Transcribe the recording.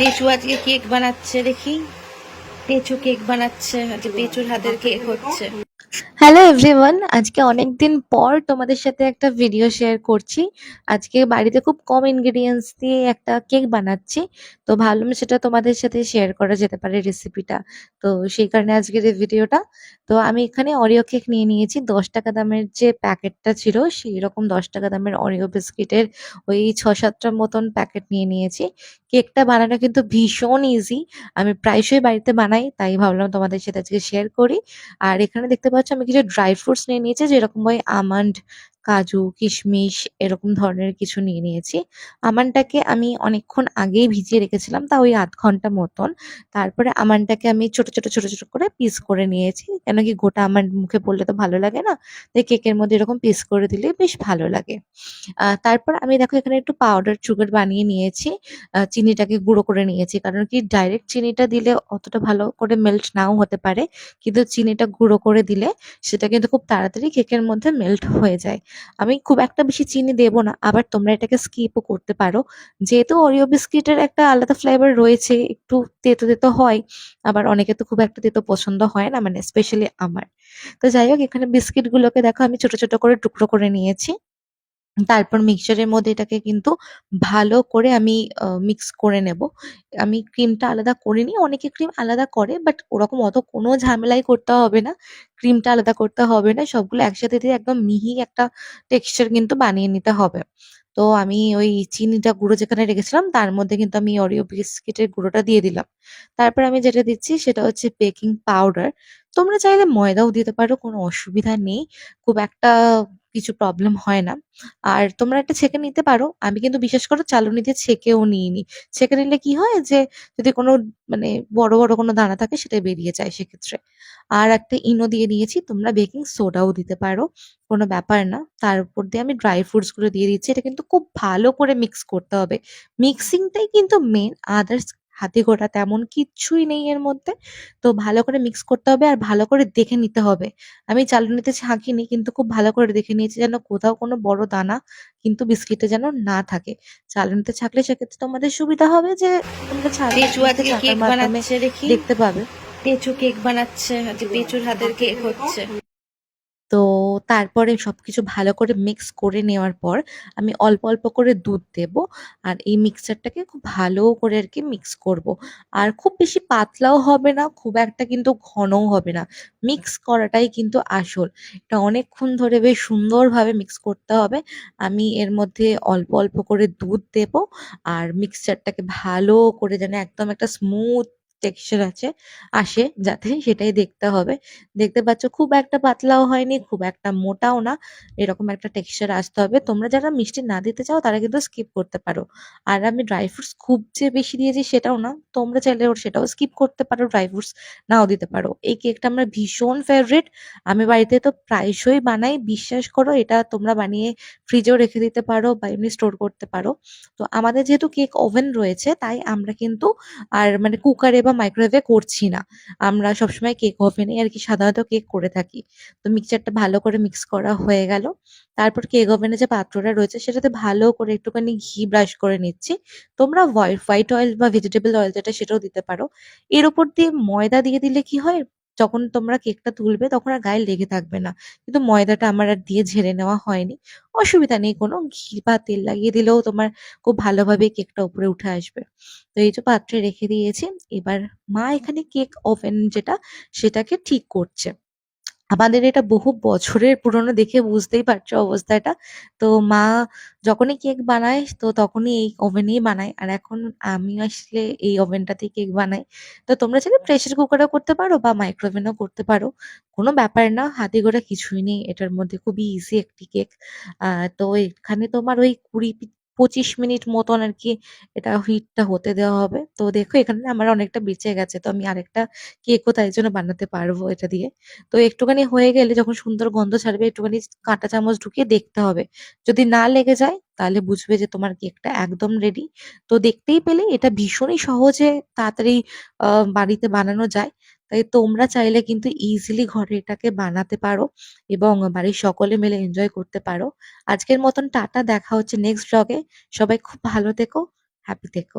পেঁচু আজকে কেক বানাচ্ছে দেখি। পেঁচু কেক বানাচ্ছে আজকে পেঁচুর হাতের কেক হচ্ছে। হ্যালো এভরিওয়ান আজকে অনেক দিন পর তোমাদের সাথে একটা ভিডিও শেয়ার করছি। আজকে বাড়িতে খুব কম ইনগ্রেডিয়েন্টস দিয়ে একটা কেক বানাচ্ছি। তো ভাবলাম সেটা তোমাদের সাথে শেয়ার করা যেতে পারে রেসিপিটা তো সেই কারণে আজকের এই ভিডিওটা তো আমি এখানে অরিও কেক নিয়ে নিয়েছি। দশ টাকা দামের যে প্যাকেটটা ছিল, সেই রকম দশ টাকা দামের অরিও বিস্কিটের ওই ছ সাতটার মতন প্যাকেট নিয়ে নিয়েছি। কেকটা বানানো কিন্তু ভীষণ ইজি আমি প্রায়শই বাড়িতে বানাই, তাই ভাবলাম তোমাদের সাথে আজকে শেয়ার করি। আর এখানে দেখতে পাচ্ছ আমি কিছু ড্রাই ফ্রুটস নিয়ে নিয়েছে যেরকম ওই আমন্ড কাজু, কিশমিশ এরকম ধরনের কিছু নিয়ে নিয়েছি। আমন্ডটাকে আমি অনেকক্ষণ আগেই ভিজিয়ে রেখেছিলাম, তা ওই আধ ঘণ্টা মতন। তারপরে আমন্ডটাকে আমি ছোট ছোট ছোট ছোট করে পিস করে নিয়েছি। কেন কি গোটা আমন্ড মুখে পড়লে তো ভালো লাগে না? তাই কেকের মধ্যে এরকম পিস করে দিলে বেশ ভালো লাগে। তারপর আমি দেখো এখানে একটু পাউডার সুগার বানিয়ে নিয়েছি। চিনিটাকে গুঁড়ো করে নিয়েছি, কারণ কি ডাইরেক্ট চিনিটা দিলে অতটা ভালো করে মেল্ট নাও হতে পারে। কিন্তু চিনিটা গুঁড়ো করে দিলে সেটা কিন্তু খুব তাড়াতাড়ি কেকের মধ্যে মেল্ট হয়ে যায়। আমি খুব একটা বেশি চিনি দেব না, আবার তোমরা এটাকে স্কিপও করতে পারো। যেহেতু অরিও বিস্কিটের একটা আলাদা ফ্লেভার রয়েছে, একটু তেতো তেতো হয়, আবার অনেকে তো খুব একটা তেতো পছন্দ হয় না মানে স্পেশালি আমার। তো যাই হোক, এখানে বিস্কিটগুলোকে দেখো আমি ছোট ছোট করে টুকরো করে নিয়েছি। তারপর মিক্সচারের মধ্যে এটাকে কিন্তু ভালো করে আমি মিক্স করে নেব। আমি ক্রিমটা আলাদা করে নিই, অনেকে ক্রিম আলাদা করে বাট ওরকম অত কোনো ঝামেলাই করতে হবে না। ক্রিমটা আলাদা করতে হবে না, সবগুলো একসাথে দিয়ে একদম মিহি একটা টেক্সচার কিন্তু বানিয়ে নিতে হবে। তো আমি ওই চিনিটা গুঁড়ো যেখানে রেখেছিলাম, তার মধ্যে কিন্তু আমি অরিও বিস্কিটের গুঁড়োটা দিয়ে দিলাম। তারপর আমি যেটা দিচ্ছি, সেটা হচ্ছে বেকিং পাউডার তোমরা চাইলে ময়দাও দিতে পারো, কোনো অসুবিধা নেই। খুব একটা কিছু প্রবলেম হয় না। আর তোমরা একটা ছেঁকে নিতে পারো। আমি কিন্তু বিশেষ করে চালুনি দিয়ে ছেঁকেও নিইনি। ছেঁকে নিলে কি হয় যে, যদি কোনো মানে বড় বড় কোনো দানা থাকে সেটা বেরিয়ে যায় সেক্ষেত্রে। আর একটা ইনো দিয়ে দিয়েছি, তোমরা বেকিং সোডাও দিতে পারো, কোনো ব্যাপার না। তার উপর দিয়ে আমি ড্রাই ফ্রুটসগুলো দিয়ে দিচ্ছি। এটা কিন্তু খুব ভালো করে মিক্স করতে হবে। মিক্সিংটাই কিন্তু মেন আদার্স হাতে গোটা তেমন কিচ্ছুই নেই এর মধ্যে। তো ভালো করে মিক্স করতে হবে আর ভালো করে দেখে নিতে হবে। আমি চালুনিতে ছাঁকিনি কিন্তু খুব ভালো করে দেখে নিয়েছি যেন কোথাও কোনো বড় দানা কিন্তু বিস্কিটে যেন না থাকে। চালুনিতে ছাঁকলে সেক্ষেত্রে তোমাদের সুবিধা হবে যে তোমরা ছাড় পেঁচু আজকে কেক বানাচ্ছে দেখি। দেখতে পাবে। পেঁচু কেক বানাচ্ছে পেঁচুর হাতের কেক হচ্ছে। তারপরে সবকিছু ভালো করে মিক্স করে নেওয়ার পর আমি অল্প অল্প করে দুধ দেব আর এই মিক্সচারটাকে খুব ভালো করে আর কি মিক্স করব। আর খুব বেশি পাতলাও হবে না, খুব একটা কিন্তু ঘনও হবে না। মিক্স করাটাই কিন্তু আসল। এটা অনেকক্ষণ ধরে বেশ সুন্দরভাবে মিক্স করতে হবে। আমি এর মধ্যে অল্প অল্প করে দুধ দেব আর মিক্সচারটাকে ভালো করে যেন একদম একটা স্মুথ টেক্সচার আছে, আসে, যাতে সেটাই দেখতে হবে। দেখতে পাচ্ছ, খুব একটা পাতলাও হয়নি, খুব একটা মোটাও না, এরকম একটা টেক্সচার আসতে হবে। তোমরা যারা মিষ্টি না দিতে চাও, তারা কিন্তু স্কিপ করতে পারো। আর আমি ড্রাই ফ্রুটস খুব যে বেশি দিয়েছি সেটাও না, তোমরা চাইলে ওর সেটাও স্কিপ করতে পারো ড্রাই ফ্রুটস নাও দিতে পারো। এই কেকটা আমার ভীষণ ফেভারিট আমি বাড়িতে তো প্রায়শই বানাই, বিশ্বাস করো, এটা তোমরা বানিয়ে ফ্রিজেও রেখে দিতে পারো বা এমনি স্টোর করতে পারো। তো আমাদের যেহেতু কেক ওভেন রয়েছে, তাই আমরা কিন্তু আর মানে কুকারে বা মাইক্রোওয়েভে করছি না। আমরা সবসময় কেক ওভেনে আর কি সাধারণত কেক করে থাকি। তো মিক্সচারটা ভালো করে মিক্স করা হয়ে গেল। তারপর কেক ওভেনে যে পাত্রটা রয়েছে সেটাতে ভালো করে একটুখানি ঘি ব্রাশ করে নিচ্ছি। তোমরা হোয়াইট হোয়াইট অয়েল বা ভেজিটেবল অয়েল যেটা সেটাও দিতে পারো। এর উপর দিয়ে ময়দা দিয়ে দিলে কি হয়? যখন তোমরা কেকটা তুলবে তখন আর গায়ে লেগে থাকবে না। কিন্তু ময়দাটা আমার আর দিয়ে ঝেড়ে নেওয়া হয়নি। অসুবিধা নেই, কোনো ঘি বা তেল লাগিয়ে দিলেও তোমার খুব ভালোভাবে কেকটা উপরে উঠে আসবে। তো এই যে পাত্রে রেখে দিয়েছি, এবার মা এখানে কেক ওভেন যেটা, সেটাকে ঠিক করছে। আমাদের এটা বহু বছরের পুরনো দেখে বুঝতেই পারছ অবস্থাটা। তো মা যখনই কেক বানায়, তো তখনই এই ওভেনেই বানায়। আর এখন আমি আসলে এই ওভেনটাতেই কেক বানাই। তো তোমরা চাইলে প্রেসার কুকারও করতে পারো বা মাইক্রোওভেনও করতে পারো। কোনো ব্যাপার না, হাতে গোড়া কিছুই নেই। এটার মধ্যে খুবই ইজি একটি কেক। তো এখানে তোমার ওই কুড়ি পঁচিশ মিনিট মতন আর কি এটা হিটটা হতে দেওয়া হবে। তো দেখো এখানে আমার অনেকটা বেঁচে গেছে, তো আমি আরেকটা কেকও তাই জন্য বানাতে পারব এটা দিয়ে। তো একটুখানি হয়ে গেলে যখন সুন্দর গন্ধ ছাড়বে, একটুখানি কাঁটা চামচ ঢুকিয়ে দেখতে হবে। যদি না লেগে যায়, তাহলে বুঝবে যে তোমার কেকটা একদম রেডি তো দেখতেই পেলে এটা ভীষণই সহজে তাড়াতাড়ি বাড়িতে বানানো যায়। তাই তোমরা চাইলে কিন্তু ইজিলি ঘরে এটাকে বানাতে পারো এবং বাড়ির সকলে মিলে এনজয় করতে পারো। আজকের মতন টাটা, দেখা হচ্ছে নেক্সট ব্লগে সবাই খুব ভালো থেকো হ্যাপি থেকো।